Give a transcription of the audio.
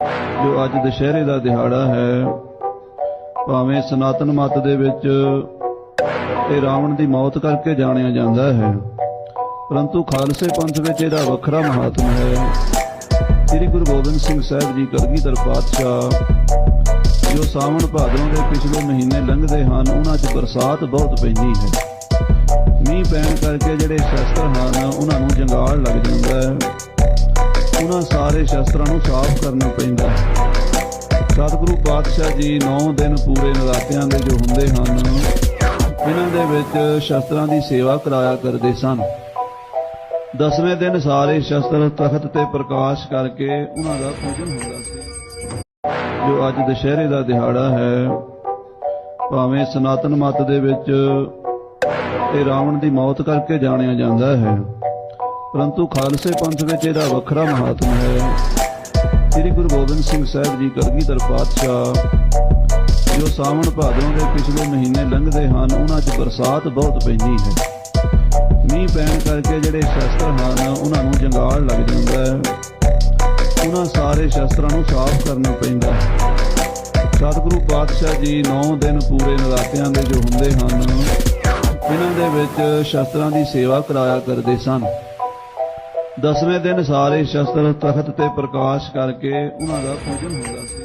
ਜੋ ਅੱਜ ਦੁਸ਼ਹਿਰੇ ਦਾ ਦਿਹਾੜਾ ਹੈ, ਭਾਵੇਂ ਸਨਾਤਨ ਮਤ ਦੇ ਵਿੱਚ ਇਹ ਰਾਵਣ ਦੀ ਮੌਤ ਕਰਕੇ ਜਾਣਿਆ ਜਾਂਦਾ ਹੈ, ਪਰੰਤੂ ਖਾਲਸੇ ਪੰਥ ਵਿੱਚ ਇਹਦਾ ਵੱਖਰਾ ਮਹਾਤਮ ਹੈ। ਸ੍ਰੀ ਗੁਰੂ ਗੋਬਿੰਦ ਸਿੰਘ ਸਾਹਿਬ ਜੀ ਕਲਗੀਧਰ ਪਾਤਸ਼ਾਹ, ਜੋ ਸਾਵਣ ਭਾਦਰੋਂ ਦੇ ਪਿਛਲੇ ਮਹੀਨੇ ਲੰਘਦੇ ਹਨ, ਉਹਨਾਂ 'ਚ ਬਰਸਾਤ ਬਹੁਤ ਪੈਂਦੀ ਹੈ। ਮੀਂਹ ਪੈਣ ਕਰਕੇ ਜਿਹੜੇ ਸ਼ਸਤਰ ਹਨ, ਉਹਨਾਂ ਨੂੰ ਜੰਗਾਲ ਲੱਗ ਜਾਂਦਾ ਹੈ। ਉਹਨਾਂ ਸਾਰੇ ਸ਼ਸਤਰਾਂ ਨੂੰ ਸਾਫ਼ ਕਰਨਾ ਪੈਂਦਾ ਸਤਿਗੁਰੂ ਪਾਤਸ਼ਾਹ ਜੀ 9 ਦਿਨ ਪੂਰੇ ਨਰਾਤਿਆਂ ਦੇ ਜੋ ਹੁੰਦੇ ਹਨ, ਇਹਨਾਂ ਦੇ ਵਿੱਚ ਸ਼ਸਤਰਾਂ ਦੀ ਸੇਵਾ ਕਰਾਇਆ ਕਰਦੇ ਸਨ। ਦਸਵੇਂ ਦਿਨ ਸਾਰੇ ਸ਼ਸਤਰ ਤਖਤ ਤੇ ਪ੍ਰਕਾਸ਼ ਕਰਕੇ ਉਹਨਾਂ ਦਾ ਪੂਜਨ ਹੁੰਦਾ ਸੀ। ਜੋ ਅੱਜ ਦੁਸ਼ਹਿਰੇ ਦਾ ਦਿਹਾੜਾ ਹੈ, ਭਾਵੇਂ ਸਨਾਤਨ ਮਤ ਦੇ ਵਿੱਚ ਤੇ ਰਾਵਣ ਦੀ ਮੌਤ ਕਰਕੇ ਜਾਣਿਆ ਜਾਂਦਾ ਹੈ ਪਰੰਤੂ ਖਾਲਸੇ ਪੰਥ ਵਿੱਚ ਇਹਦਾ ਵੱਖਰਾ ਮਹਾਤਮ ਹੈ। ਸ੍ਰੀ ਗੁਰੂ ਗੋਬਿੰਦ ਸਿੰਘ ਸਾਹਿਬ ਜੀ ਕਲਗੀਧਰ ਪਾਤਸ਼ਾਹ, ਜੋ ਸਾਵਣ ਭਾਦਰੋਂ ਦੇ ਪਿਛਲੇ ਮਹੀਨੇ ਲੰਘਦੇ ਹਨ, ਉਹਨਾਂ 'ਚ ਬਰਸਾਤ ਬਹੁਤ ਪੈਂਦੀ ਹੈ। ਮੀਂਹ ਪੈਣ ਕਰਕੇ ਜਿਹੜੇ ਸ਼ਸਤਰ ਹਨ, ਉਹਨਾਂ ਨੂੰ ਜੰਗਾਲ ਲੱਗ ਜਾਂਦਾ ਹੈ। ਉਹਨਾਂ ਸਾਰੇ ਸ਼ਸਤਰਾਂ ਨੂੰ ਸਾਫ਼ ਕਰਨਾ ਪੈਂਦਾ ਹੈ। ਸਤਿਗੁਰੂ ਪਾਤਸ਼ਾਹ ਜੀ 9 ਦਿਨ ਪੂਰੇ ਨਰਾਤਿਆਂ ਦੇ ਜੋ ਹੁੰਦੇ ਹਨ, ਇਹਨਾਂ ਦੇ ਵਿੱਚ ਸ਼ਸਤਰਾਂ ਦੀ ਸੇਵਾ ਕਰਾਇਆ ਕਰਦੇ ਸਨ। ਦਸਵੇਂ ਦਿਨ ਸਾਰੇ ਸ਼ਸਤਰ ਤਖਤ ਤੇ ਪ੍ਰਕਾਸ਼ ਕਰਕੇ ਉਹਨਾਂ ਦਾ ਪੂਜਨ ਹੁੰਦਾ ਸੀ।